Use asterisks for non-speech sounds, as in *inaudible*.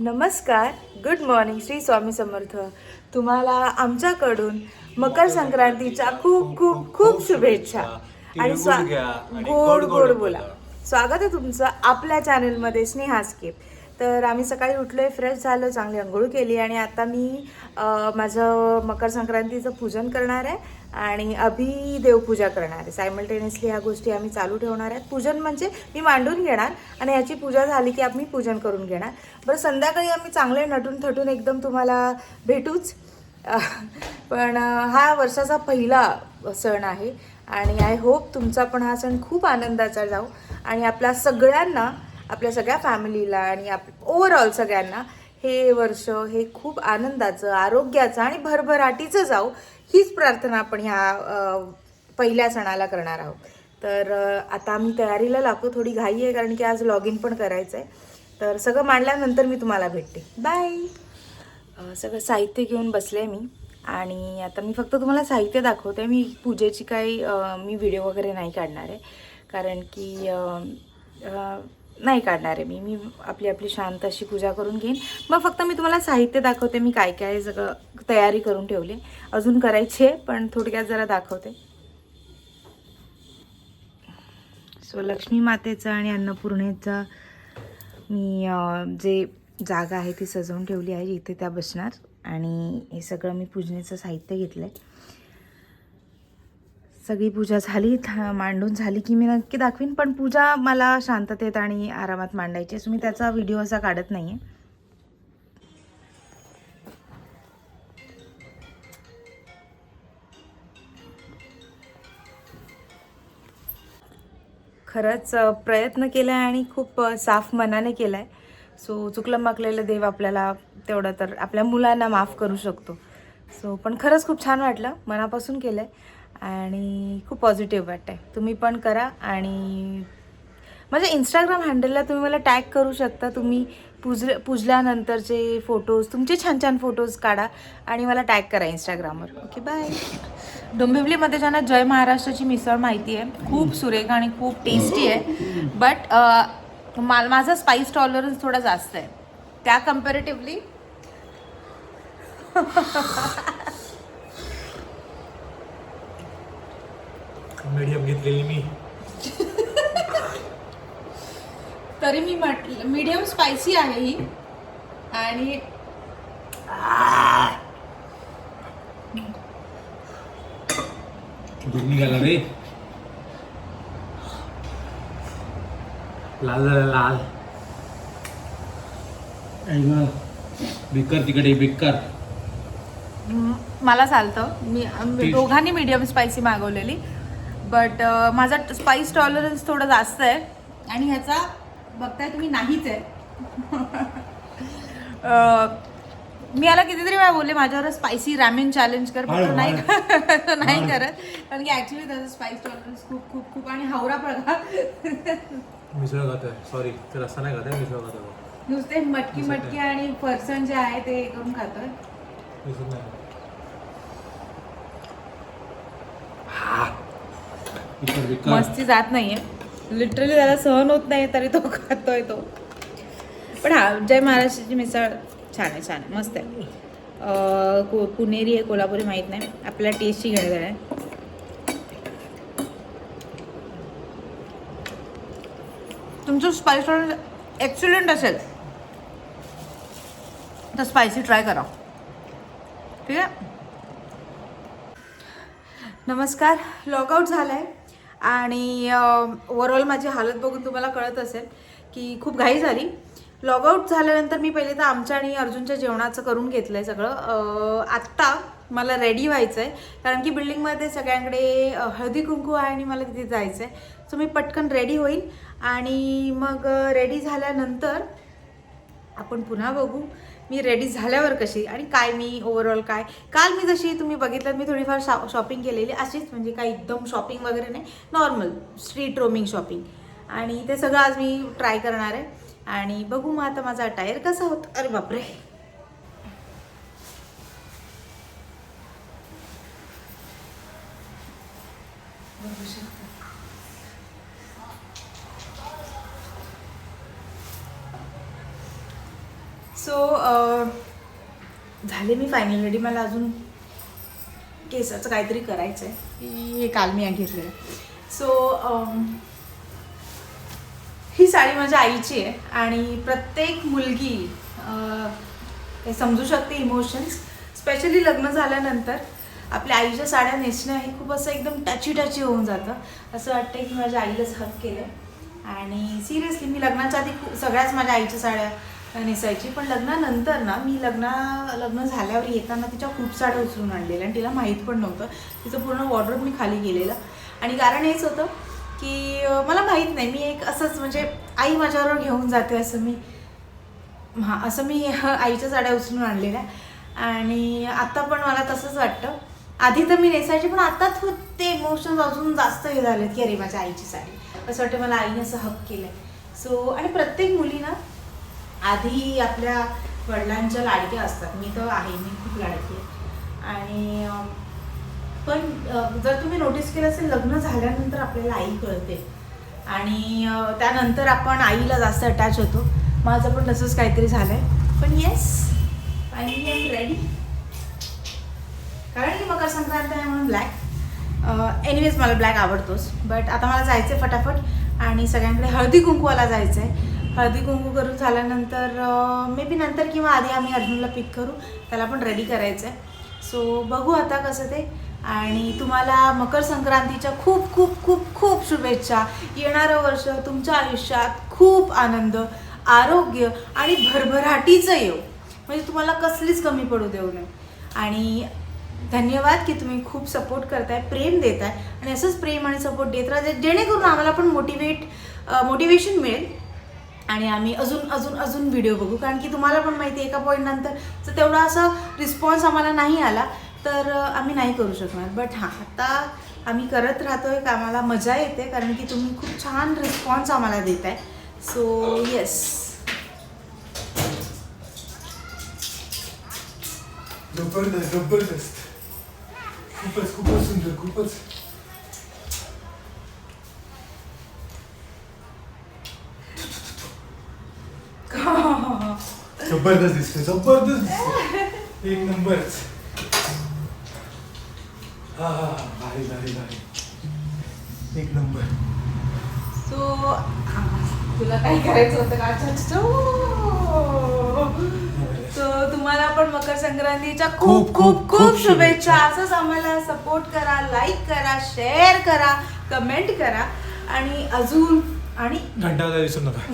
नमस्कार. Good morning Shri Swami Samarth. तुम्हाला आमच्याकडून मकर संक्रांतीच्या खूप खूप खूप शुभेच्छा. आणि स्वा गोड गोड बोला. स्वागत आहे तुमचं आपल्या चॅनलमध्ये स्नेहास्केप तर आम्ही सकाळी उठलोय फ्रेश झालो चांगली आंघोळ केली आणि आता मी माझं मकर संक्रांतीचं पूजन करणार आहे. आणि अभि देवपूजा करणार आहे. सायमल्टेनियसली ह्या गोष्टी आम्ही चालू ठेवणार आहेत. पूजन म्हणजे मी मांडून घेणार आणि याची पूजा झाली की आम्ही पूजन करून घेणार. बरं संध्याकाळी आम्ही चांगले नटून थटून एकदम तुम्हाला भेटूच. पण हा वर्षाचा पहिला सण आहे आणि आय होप तुमचा पण हा सण खूप आनंदाचा जाऊ. आणि आपल्या सगळ्यांना आपल्या सगळ्या फॅमिलीला आणि आप ओव्हरऑल सगळ्यांना हे वर्ष हे खूप आनंदाचं आरोग्याचं आणि भरभराटीचं जाऊ हीच प्रार्थना आपण ह्या पहिल्या सणाला करणार आहोत. तर आता आम्ही तयारीला लागतो थोडी घाई आहे कारण की आज लॉग इन पण करायचं आहे तर सगळं मांडल्यानंतर मी तुम्हाला भेटते. बाय सगळं साहित्य घेऊन बसले मी आणि आता मी फक्त तुम्हाला साहित्य दाखवते. मी पूजेची काही मी व्हिडिओ वगैरे नाही काढणार आहे. कारण की नाही काढणार आहे मी. मी आपली आपली शांत अशी पूजा करून घेईन. मग फक्त मी तुम्हाला साहित्य दाखवते. मी काय काय सगळं तयारी करून ठेवले. अजून करायची आहे पण थोडक्यात जरा दाखवते. सो लक्ष्मी मातेचं आणि अन्नपूर्णेचा मी जे जागा आहे ती सजवून ठेवली आहे इथे त्या बसणार. आणि हे सगळं मी पूजनेचं साहित्य घेतलं आहे सगळी पूजा झाली मांडून झाली की मी नक्की दाखवीन. पण पूजा मला शांततेत आणि आरामात मांडायची आहे. सो मी त्याचा व्हिडिओ असा काढत नाही आहे खरंच प्रयत्न केला आहे आणि खूप साफ मनाने केला आहे सो चुकलं माकलेलं देव आपल्याला तेवढं तर आपल्या मुलांना माफ करू शकतो. सो पण खरंच खूप छान वाटलं. मनापासून केलं आहे आणि खूप पॉझिटिव्ह वाटतं आहे तुम्ही पण करा आणि माझ्या इंस्टाग्राम हँडलला तुम्ही मला टॅग करू शकता. तुम्ही पूज पूजल्यानंतरचे फोटोज तुमचे छान छान फोटोज काढा आणि मला टॅग करा इंस्टाग्रामवर ओके बाय डोंबिवलीमध्ये ज्यांना जय महाराष्ट्राची मिसळ माहिती आहे खूप सुरेख आणि खूप टेस्टी आहे. बट मा माझा स्पाईस टॉलरन्स थोडा जास्त आहे. त्या कम्पॅरेटिव्हली *laughs* मीडियम घेतलेली मी. *laughs* तरी मी म्हटलं मीडियम स्पायसी आहे ही. आणि *coughs* दूध निघाला रे. लाल झाला लाल. बेकार तिकडे बेकार मला चालतं. मी आम्ही. दोघांनी मीडियम स्पायसी मागवलेली. बट माझा स्पाइस टॉलरन्स थोडा जास्त आहे. आणि ह्याचा बघताय तुम्ही नाहीच आहे. *laughs* मी याला कितीतरी वेळा बोलले माझ्यावर स्पायसी रॅमेन चॅलेंज कर पण नाही *laughs* नाही. करत. कारण की ऍक्च्युली त्याचा स्पाइस टॉलरन्स खूप खूप खूप आणि हावरा पडला *laughs* मिसळ खात आहे सॉरी ते रस्ता नाही मिसळ नुसते मटकी मटकी आणि फरसन जे आहे ते करून खातोय मिसळ नाही बेकार बेकार मस्ती जात नाहीये. लिटरली त्याला सहन होत नाही तरी तो खातोय तो. पण हा जय महाराष्ट्राची मिसळ छान आहे छान आहे. मस्त आहे. को पुणेरी आहे कोल्हापुरी माहीत नाही. आपल्याला टेस्टची घेणं आहे. तुमचं स्पाइस एक्सलंट असेल. तर स्पायसी ट्राय करा. ठीक आहे? नमस्कार. लॉगआउट झाला आहे आणि ओव्हरऑल माझी हालत बघून तुम्हाला कळत असेल की खूप घाई झाली. लॉगआउट झाल्यानंतर मी पहिले तर आमच्या आणि अर्जुनच्या जेवणाचं करून घेतलं आहे सगळं आत्ता मला रेडी व्हायचं आहे कारण की बिल्डिंगमध्ये सगळ्यांकडे हळदी कुंकू आहे आणि मला तिथे जायचं आहे सो मी पटकन रेडी होईल. आणि मग रेडी झाल्यानंतर आपण पुन्हा बघू. मी रेडी झाल्यावर कशी आणि काय मी ओव्हरऑल काय? काल मी जशी तुम्ही बघितलं मी थोडीफार शॉ शॉपिंग केलेली अशीच म्हणजे काही एकदम शॉपिंग वगैरे नाही नॉर्मल स्ट्रीट रोमिंग शॉपिंग आणि ते सगळं आज मी ट्राय करणार आहे. आणि बघू मग आता माझा टायर कसा होत. अरे बापरे! बघू शकतो. सो uh, झाले मी फायनल रेडी मला अजून केसाचं काहीतरी करायचं आहे हे काल मी घेतलेलं. सो um, ही साडी माझ्या आईची आहे आणि प्रत्येक मुलगी uh, हे समजू शकते इमोशन्स स्पेशली लग्न झाल्यानंतर आपल्या आईच्या साड्या नेसणं हे खूप असं एकदम टची टची होऊन जातं. असं वाटतं की माझ्या आईलाच हक केलं. आणि सिरियसली मी लग्नाच्या आधी खूप सगळ्याच माझ्या आईच्या साड्या नेसायची पण लग्नानंतर ना मी लग्ना लग्न झाल्यावर येताना तिच्या खूप साड्या उचलून आणलेल्या आणि तिला माहीत पण नव्हतं. तिचं पूर्ण वॉर्डरोब मी खाली गेलेलं. आणि कारण हेच होतं की मला माहीत नाही मी एक असंच म्हणजे आई माझ्यावर घेऊन जाते असं मी हां असं मी आईच्या साड्या उचलून आणलेल्या. आणि आत्ता पण मला तसंच वाटतं. आधी तर मी नेसायची पण आता ते इमोशन्स अजून जास्त हे झालेत की अरे माझ्या आईची साडी. असं वाटतं मला आईने असं हक केलं सो आणि प्रत्येक मुली ना आधी आपल्या वडिलांच्या लाडक्या असतात. मी तर आहे. मी खूप लाडकी आहे. आणि पण जर तुम्ही नोटीस केलं असेल लग्न झाल्यानंतर आपल्याला आई कळते. आणि त्यानंतर आपण आईला जास्त अटॅच होतो. माझं पण तसंच काहीतरी झालं आहे पण येस आय मी एम रेडी कारण की मकर संक्रांत आहे म्हणून ब्लॅक एनिवेज मला ब्लॅक आवडतोच. बट आता मला जायचं आहे फटाफट. आणि सगळ्यांकडे हळदी कुंकवाला जायचं आहे हळदी कुंकू करून झाल्यानंतर मे बी नंतर किंवा आधी आम्ही अर्जुनला पिक करू. त्याला पण रेडी करायचं आहे सो बघू आता कसं ते. आणि तुम्हाला मकर संक्रांतीच्या खूप खूप खूप खूप शुभेच्छा. येणारं वर्ष तुमच्या आयुष्यात खूप आनंद आरोग्य आणि भरभराटीचं येऊ म्हणजे तुम्हाला कसलीच कमी पडू देऊ नये. आणि धन्यवाद की तुम्ही खूप सपोर्ट करताय प्रेम देताय. आणि असंच प्रेम आणि सपोर्ट देत राहा जेणेकरून आम्हाला पण मोटिवेट मोटिवेशन मिळेल. आणि आम्ही अजून अजून अजून व्हिडिओ बघू. कारण की तुम्हाला पण माहिती आहे एका पॉईंट नंतर तेवढा असा रिस्पॉन्स आम्हाला नाही आला. तर आम्ही नाही करू शकणार. बट हां आता आम्ही करत राहतो का आम्हाला मजा येते. कारण की तुम्ही खूप छान रिस्पॉन्स आम्हाला देत आहे सो येस जबरदस्त जबरदस्त. खूपच खूपच सुंदर खूपच. जबरदस्त दिसते जबरदस्त दिसते एक नंबरच हा भारी भारी भारी एक नंबर सो तुला काय करायचं होतं का सो तुम्हाला पण मकर संक्रांतीच्या खूप खूप खूप शुभेच्छा असंच आम्हाला सपोर्ट करा लाईक करा शेअर करा कमेंट करा आणि अजून आणि घंटा विसरू नका